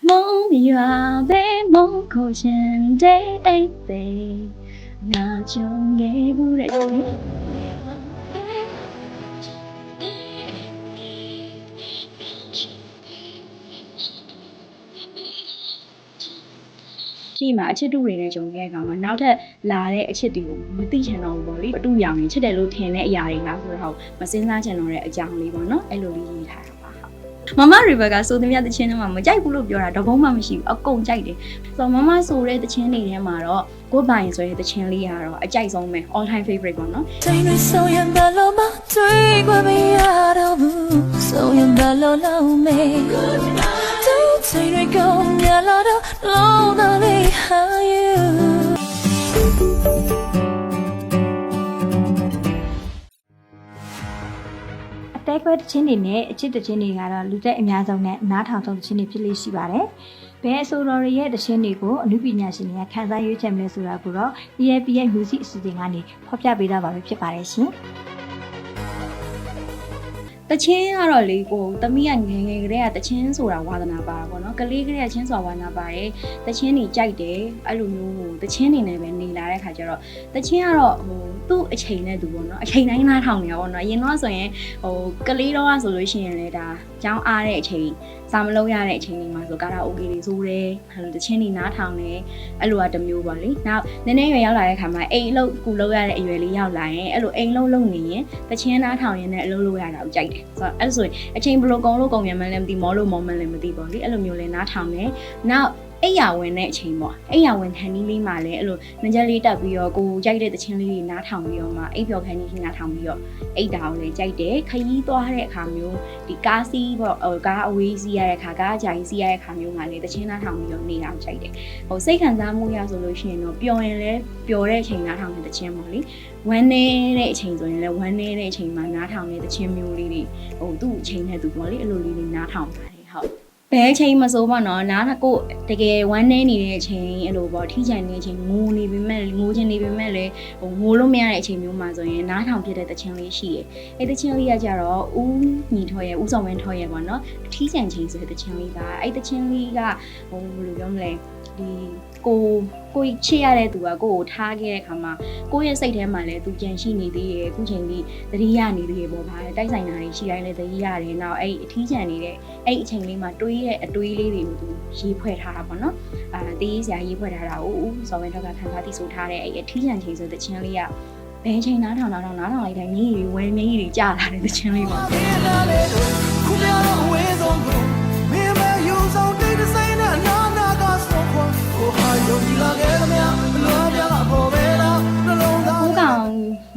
梦远被梦口前对对对，那就给不了 ရှိမှအချစ်တူတွေနဲ့ဂျုံခဲ့ကောင်မှာနောက်ထပ်လာတဲ့အချစ်တွေကိုမသိချင်တော့ဘူးပေါ့လေအတူရောင်နေချစ်တယ်လို့ထင်တဲ့အရာတွေလားဆိုတော့မစင်းစားချင်တော့တဲ့အကြောင်းလေးပေါ့နော်အဲ့လိုလေးရေးထားတာပါဟုတ်မမရီဘက်ကဆိုသမျှတချင်းတွေမှာမကြိုက်ဘူးလို့ပြောတာတော့ဘုံမှမရှိဘူးအကုန်ကြိုက်တယ်ဆိုတော့မမဆိုတဲ့တချင်းတွေထဲမှာတော့ကိုယ်ပိုင်ဆိုတဲ့တချင်းလေးကတော့အကြိုက်ဆုံးပဲ all time favorite ပေါ့နော်ချိန်တွေဆုံးရင်ဘယ်လိုမှတွေးခွင့်မရတော့ဘူးဆုံးရင်ဘယ်လိုလုပ်မေတူ ချိန်တွေကုန်မြလာတော့လုံးတော်လေး how you အသေးခွဲတခြင်းတွေနဲ့အချစ်တခြင်းတွေကတော့လူသက်အများဆုံးနဲ့နားထောင်ဆုံးတခြင်းတွေဖြစ်လို့ရှိပါတယ်။ဘယ်အဆိုတော်တွေရဲ့တခြင်းတွေကိုအမှုပညာရှင်တွေကခန်းစားရွေးချယ်မလဲဆိုတာကိုတော့ EAP ရဲ့ music အစီအစဉ်ကနေဖော်ပြပေးတော့ပါပဲဖြစ်ပါတယ်ရှင်။ တချင်းကတော့လေကိုသမီးကငယ်ငယ်ကတည်းကတချင်းဆိုတာဝါသနာပါတာပေါ့နော်ကလေးကလေးကချင်းဆိုတာဝါသနာပါတယ်တချင်းနေကြိုက်တယ်အဲ့လိုမျိုးဟိုတချင်းနေနဲ့ပဲနေလာတဲ့ခါကျတော့တချင်းကတော့ဟိုသူ့အချိန်နဲ့သူပေါ့နော်အချိန်တိုင်းနားထောင်နေတာပေါ့နော်အရင်တော့ဆိုရင်ဟိုကလေးတော့ဆိုလို့ရှိရင်လေဒါကျောင်းအားတဲ့အချိန် စာမလုပ်ရတဲ့အချိန်တွေမှာဆိုကာရာအိုကေတွေဆိုတယ်အဲ့လိုတချင်းနေနားထောင်တယ်အဲ့လိုကတစ်မျိုးပါလေနောက်နည်းနည်းရွယ်ရောက်လာတဲ့ခါမှာအိမ်အလုပ်ကူလုပ်ရတဲ့အရွယ်လေးရောက်လာရင်အဲ့လိုအိမ်လုံးလုံးနေရင်တချင်းနားထောင်ရင်လည်းအလုပ်လုပ်ရတာကိုကြိုက်တယ်ဆိုတော့အဲ့လိုဆိုရင်အချိန်ဘယ်လိုကုန်လို့ကုန်ရမှန်းလည်းမသိမောလို့မောမှန်းလည်းမသိပါဘူးလေအဲ့လိုမျိုးလဲနားထောင်တယ်နောက် အိယာဝင်တဲ့အချိန်ပေါ့အိယာဝင်ခန်းကြီးလေးမှာလည်းအဲ့လိုငကြက်လေးတက်ပြီးတော့ကိုကြိုက်တဲ့တချင်းလေးတွေနားထောင်ပြီးတော့မှအိပ်ပျော်ခန်းကြီးနားထောင်ပြီးတော့အိတ်တာကိုလည်းကြိုက်တယ်ခရီးသွားတဲ့အခါမျိုးဒီကားစီးပေါ့ဟိုကားအဝေးစီးရတဲ့အခါကားအကြာကြီးစီးရတဲ့အခါမျိုးမှာလည်းတချင်းနားထောင်ပြီးတော့နေတာကိုကြိုက်တယ်ဟိုစိတ်ခံစားမှုရဆိုလို့ရှိရင်တော့ပျော်ရင်လည်းပျော်တဲ့အချိန်နားထောင်တဲ့တချင်းပေါ့လေဝမ်းနေတဲ့အချိန်ဆိုရင်လည်းဝမ်းနေတဲ့အချိန်မှာနားထောင်တဲ့တချင်းမျိုးလေးတွေဟိုသူ့အချိန်နဲ့သူပေါ့လေအဲ့လိုလေးတွေနားထောင်ပါတယ်ဟုတ် ဘယ်အချိန်မဆိုပေါ့နော်နားကိုတကယ်ဝမ်းနေနေတဲ့အချိန်အဲ့လိုပေါ့ထိချင်နေတဲ့အချိန်ငိုနေပေမဲ့ငိုချင်နေပေမဲ့လည်းဟိုငိုလို့မရတဲ့အချိန်မျိုးမှာဆိုရင်နားထောင်ဖြစ်တဲ့တခြင်းလေးရှိတယ်။အဲ့တခြင်းလေးကကြတော့ဦးညီထော်ရဲ့ဦးစော်ဝင်းထော်ရဲ့ပေါ့နော်ထီးချန်ချိန်ဆိုတဲ့တခြင်းလေးကအဲ့တခြင်းလေးကဟိုဘယ်လိုပြောမလဲဒီကို ကိုချစ်ရတဲ့သူကကိုကိုထားခဲ့တဲ့အခါမှာကိုယ့်ရဲ့စိတ်ထဲမှာလည်းသူကြံရှိနေသေးရဲ့အခုချိန်ကြီးသတိရနေသေးရဲ့ပေါ့ဗျာတိုက်ဆိုင်တာတွေရှိတိုင်းလည်းသတိရတယ်နောက်အဲ့အထီးချန်နေတဲ့အဲ့အချိန်လေးမှာတွေးတဲ့အတွေးလေးတွေကိုသူရေးဖွဲ့ထားတာပေါ့နော်အာတေးစရာရေးဖွဲ့ထားတာကိုဦးစော်ဝင်းတော့ကခံစားသိဆိုထားတဲ့အဲ့အထီးချန်ချိန်ဆိုတဲ့ချင်းလေးကဘယ်ချိန်နားထောင်နားထောင်နားထောင်လိုက်တိုင်းမျက်ရည်တွေဝဲမျက်ရည်တွေကျလာတဲ့တဲ့ချင်းလေးပေါ့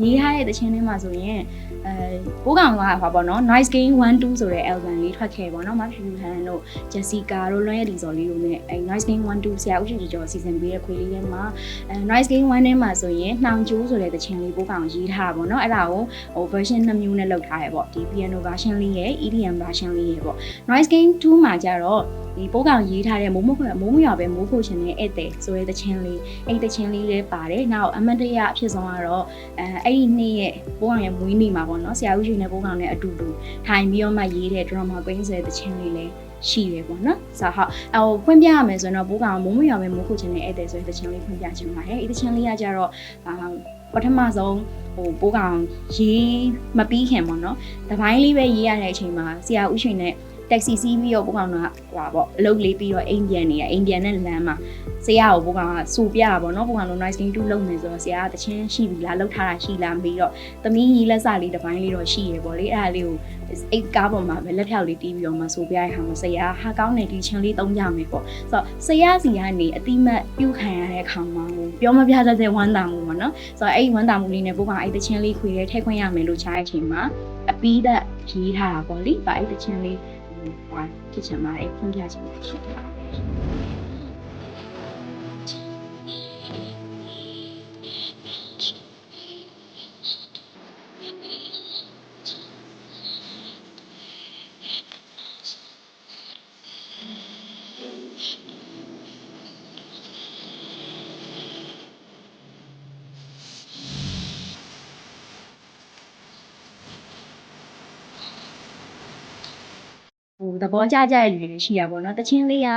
ရေးထားတဲ့တခြင်းထဲမှာဆိုရင်အဲပိုးကောင်ကဟောပေါ့နော် Nice Game 1 2ဆိုတဲ့ album လေးထွက်ခဲ့ပေါ့နော်မဖြူဖြူဟန်တို့ Jessica တို့လွန်ရည်ဒီဇော်လေးတို့နဲ့အဲ Nice Game 1 2ဆရာဦးချီကျော်စီစဉ်ပေးတဲ့ခွေလေးထဲမှာအဲ Nice Game 1ထဲမှာဆိုရင်နှောင်ကျိုးဆိုတဲ့တခြင်းလေးပိုးကောင်ရေးထားတာပေါ့နော်အဲ့ဒါကိုဟို version နှစ်မျိုးနဲ့လုပ်ထားရပေါ့ဒီ piano version လေးရဲ့ EDM version လေးရဲ့ပေါ့ Noise Game 2မှာကျတော့ ဒီပိုးကောင်ရေးထားတဲ့မိုးမခွမိုးမရွာပဲမိုးဖို့ရှင်တဲ့ဧည့်သည်ဆိုတဲ့တခြင်းလေးအဲ့တခြင်းလေးလည်းပါတယ်နောက်အမတ်တရအဖြစ်ဆုံးကတော့အဲအဲ့ဒီနေ့ရဲ့ပိုးကောင်ရဲ့မွေးနေ့မှာပေါ့နော်ဆရာဦးရှင်နဲ့ပိုးကောင်နဲ့အတူတူထိုင်ပြီးတော့မှရေးတဲ့ drama queen ဆိုတဲ့တခြင်းလေးလည်းရှိတယ်ပေါ့နော်။ဆိုတော့ဟိုဖွင့်ပြရမယ်ဆိုတော့ပိုးကောင်မိုးမရွာပဲမိုးဖို့ရှင်တဲ့ဧည့်သည်ဆိုတဲ့တခြင်းလေးဖွင့်ပြချင်ပါတယ်။အဲ့ဒီတခြင်းလေးကကြတော့အာပထမဆုံးဟိုပိုးကောင်ရေးမပြီးခင်ပေါ့နော်။တပိုင်းလေးပဲရေးရတဲ့အချိန်မှာဆရာဦးရှင်နဲ့ တက်ဆီစီးပြီးတော့ပိုးကောင်ကဟိုပါပေါ့အလုပ်လေးပြီးတော့အိမ်ပြန်နေတာအိမ်ပြန်တဲ့လမ်းမှာဆရာကိုပိုးကောင်ကစူပြတာပေါ့နော်ပိုးကောင်တို့ nice game 2လုပ်နေဆိုတော့ဆရာကတချင်းရှိပြီလားလုပ်ထားတာရှိလားပြီးတော့သမီးကြီးလက်စလေးတစ်ပိုင်းလေးတော့ရှိရပေါ့လေအဲ့ဒါလေးကိုအိတ်ကားပေါ်မှာပဲလက်ဖြောက်လေးတီးပြီးတော့မှစူပြရတဲ့ခါမှာဆရာဟာကောင်းနေဒီချင်းလေးသုံးကြမယ်ပေါ့ဆိုတော့ဆရာစီကနေအတိမတ်ပြုတ်ခံရတဲ့ခါမှာဟိုပြောမပြတတ်တဲ့ဝမ်းသာမှုပေါ့နော်ဆိုတော့အဲ့ဒီဝမ်းသာမှုလေးနဲ့ပိုးကောင်အဲ့တချင်းလေးခွေရဲထည့်ခွင့်ရမယ်လို့ချားတဲ့အချိန်မှာအပီးသက်ရေးထားတာပေါ့လေဗာအဲ့တချင်းလေး ဟိုဖြစ်ချင်ပါတယ်ဖွင့်ပြ သဘောကျကြတဲ့လူတွေရှိရပါတော့တချင်းလေးက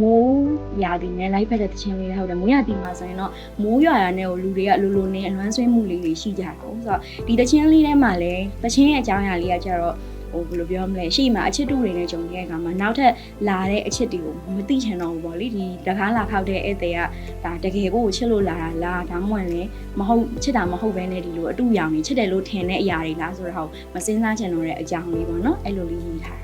မိုးရာသီနဲ့လိုက်ဖက်တဲ့တချင်းလေးလည်းဟုတ်တယ်မိုးရာသီမှာဆိုရင်တော့မိုးရွာရတဲ့ကိုလူတွေကလိုလိုနဲ့အလွမ်းဆွေးမှုလေးတွေရှိကြတယ်ဆိုတော့ဒီတချင်းလေးထဲမှာလည်းတချင်းရဲ့အကြောင်းအရာလေးကကျတော့ဟိုဘယ်လိုပြောမလဲရှေ့မှာအချစ်တူတွေနဲ့ဂျုံနေတဲ့အခါမှာနောက်ထပ်လာတဲ့အချစ်တွေကိုမသိချင်တော့ဘူးပေါ့လေဒီတကားလာခောက်တဲ့ဧည့်သည်ကဒါတကယ်ကိုချစ်လို့လာတာလားဒါမှမဟုတ်လည်းမဟုတ်ချစ်တာမဟုတ်ဘဲနဲ့ဒီလိုအတူရောင်နေချစ်တယ်လို့ထင်တဲ့အရာတွေလားဆိုတော့မစင်းစားချင်တော့တဲ့အကြောင်းလေးပေါ့နော်အဲ့လိုလေးရေးထားတာပါဟုတ်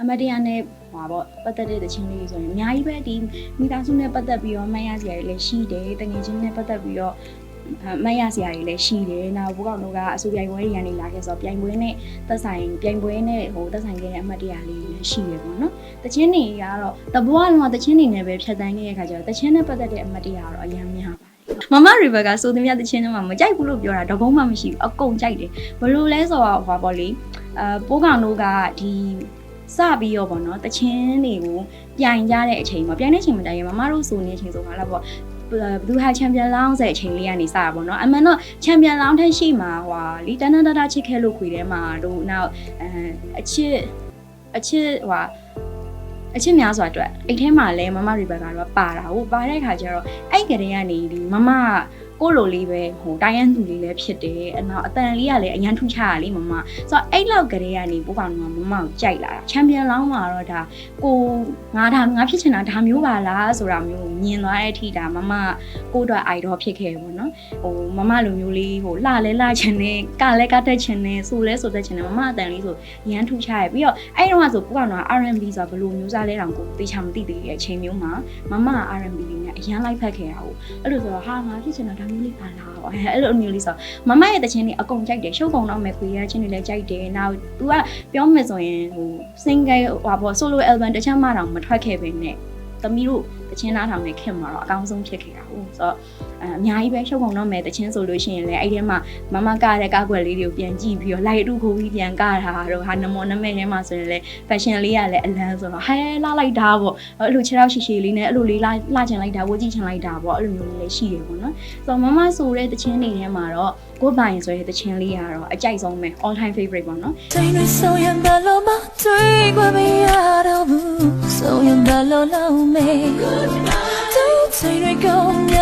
အမတရားနဲ့ဟွာပေါ့ပတ်သက်တဲ့တခြင်းလေးဆိုရင်အများကြီးပဲဒီမိသားစုနဲ့ပတ်သက်ပြီးတော့မှတ်ရစရာတွေလည်းရှိတယ်တငယ်ချင်းနဲ့ပတ်သက်ပြီးတော့အမတ်ရစရာတွေလည်းရှိတယ်။နောက်ဘုကောင်တို့ကအစိုးပြိုင်ပွဲတွေကနေလာခဲ့ဆိုတော့ပြိုင်ပွဲနဲ့သက်ဆိုင်ပြိုင်ပွဲနဲ့ဟိုသက်ဆိုင်ခဲ့တဲ့အမှတ်တရလေးတွေလည်းရှိရပေါ့နော်။တချင်းတွေကတော့တဘွားလုံးကတချင်းတွေနဲ့ပဲဖြတ်တန်းခဲ့တဲ့ခါကျတော့တချင်းနဲ့ပတ်သက်တဲ့အမှတ်တရကတော့အများများပါတယ်။မမရီဘက်ကဆိုသမျှတချင်းတွေမှာမကြိုက်ဘူးလို့ပြောတာတော့ဘုံမှမရှိဘူးအကုန်ကြိုက်တယ်။ဘလို့လဲဆိုတော့ဟွာပေါ့လေအဲပိုးကောင်တို့ကဒီ စပြီးရောပေါ့နော်တချင်းတွေကိုပြိုင်ကြတဲ့အချိန်မှာပြိုင်တဲ့အချိန်မှာတိုင်ရမမတို့ဆိုနေတဲ့အချိန်ဆိုမှလာပေါ့ဘသူဟာချန်ပီယံလောင်းဆိုတဲ့အချိန်လေးကနေစတာပေါ့နော်အမှန်တော့ချန်ပီယံလောင်းထက်ရှိမှာဟွာလီတန်တန်တတာချစ်ခဲလို့ခွေထဲမှာတို့နောက်အဲအချစ်အချစ်ဟွာအချစ်များစွာအတွက်အိတ်ထဲမှာလဲမမရီဘက်ကတော့ပါတာဟုတ်ပါတဲ့ခါကျတော့အဲ့ကလေးကနေဒီမမကို လိုလေးပဲဟိုတိုင်းရန်သူလေးလည်းဖြစ်တယ်အနောက်အတန်လေးကလည်းအရန်ထူးခြားရလေမမဆိုတော့အဲ့လောက်ကလေးကနေပို့ကောင်ကမမကိုကြိုက်လာတာချန်ပီယံလောင်းမှာတော့ဒါကိုငါဒါငါဖြစ်ချင်တာဒါမျိုးပါလားဆိုတာမျိုးမြင်သွားတဲ့အထိဒါမမကိုတော့အိုက်တော့ဖြစ်ခဲ့ပေါ့နော်ဟိုမမလိုမျိုးလေးဟိုလှလဲလှချင်တယ်ကလဲကတက်ချင်တယ်ဆိုလဲဆိုတတ်ချင်တယ်မမအတန်လေးဆိုရန်ထူးခြားရပြီးတော့အဲ့တော့ကဆိုပို့ကောင်က R&B ဆိုတာဘယ်လိုမျိုးစားလဲတောင်ကိုတေချာမသိသေးတဲ့အချိန်မျိုးမှာမမက R&B လေးနဲ့အရန်လိုက်ဖက်ခဲ့တာဟုတ်အဲ့လိုဆိုတော့ဟာငါဖြစ်ချင်တာဒါမျိုးလေးပါလားပေါ့အဲ့လိုမျိုးလေးဆိုမမရဲ့တခြင်းတွေအကုန်ကြိုက်တယ်ရှုပ်ကုန်တော့မယ်ခွေရခြင်းတွေလည်းကြိုက်တယ်နောက် तू ကပြောမယ်ဆိုရင်ဟို single ဟိုပေါ့ solo album တစ်ချက်မှတောင်မထွက်ခဲ့ပဲနဲ့ သမီးတို့တခြင်းနားထောင်နေခင်မှာတော့အကောင်းဆုံးဖြစ်ခဲ့တာဟုတ်ဆိုတော့အအများကြီးပဲရှုပ်ကုန်တော့မယ်တခြင်းဆိုလို့ရှိရင်လည်းအဲ့ဒီမှာမမကတဲ့ကားကွယ်လေးတွေကိုပြန်ကြည့်ပြီးတော့လိုက်အတူခိုးပြီးပြန်ကတာတော့ဟာနမောနမဲထဲမှာဆိုရင်လည်း fashion လေးကလည်းအလန်းဆိုတော့ဟဲလာလိုက်တာပေါ့အဲ့လိုခြေထောက်ရှည်ရှည်လေးနဲ့အဲ့လိုလေးလာလာချင်လိုက်တာဝတ်ကြည့်ချင်လိုက်တာပေါ့အဲ့လိုမျိုးလေးလည်းရှိတယ်ပေါ့နော်ဆိုတော့မမဆိုတဲ့တခြင်းတွေထဲမှာတော့ကိုပိုင်ဆိုတဲ့တခြင်းလေးကတော့အကြိုက်ဆုံးပဲ all time favorite ပေါ့နော်ချိန်တွေဆုံးရင်ဘယ်လိုမှတွေးခွင့်မရတော့ဘူးဆုံးရင်ဘယ်လိုလုပ်မလဲသူချိန်တွေကုန်မြ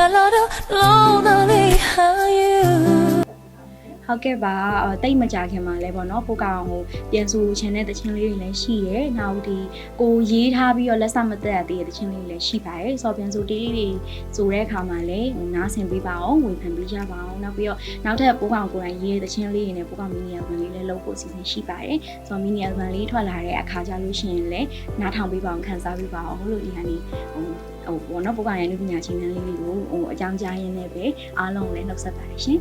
ဟုတ်ကဲ့ပါအော်တိတ်မကြခင်မှာလဲပေါ့နော်ပိုကောင်ဟိုပြန်ဆိုချင်တဲ့တခြင်းလေးတွေလည်းရှိရဲနောက်ဒီကိုရေးထားပြီးတော့လက်စမသက်ရသေးတဲ့တခြင်းလေးတွေလည်းရှိပါတယ်ဆိုတော့ပြန်ဆိုတေးလေးတွေဆိုတဲ့အခါမှာလည်းဟိုနားဆင်ပေးပါအောင်ဝေဖန်ပေးကြပါအောင်နောက်ပြီးတော့နောက်ထပ်ပိုကောင်ကိုယ်တိုင်ရေးတဲ့တခြင်းလေးတွေနဲ့ပိုကောင်မီနီယယ်ဘန်လေးလည်းလုပ်ဖို့အစီအစဉ်ရှိပါတယ်ဆိုတော့မီနီယယ်ဘန်လေးထွက်လာတဲ့အခါကျလို့ရှိရင်လည်းနားထောင်ပေးပါအောင်ခန်းစားပေးပါအောင်လို့ဒီဟာနေဟိုဟိုဘောနော်ပိုကောင်ရဲ့လူပညာချင်းလေးတွေကိုဟိုအကြောင်းကြားရင်းနဲ့ပဲအားလုံးကိုလည်းနှုတ်ဆက်ပါတယ်ရှင်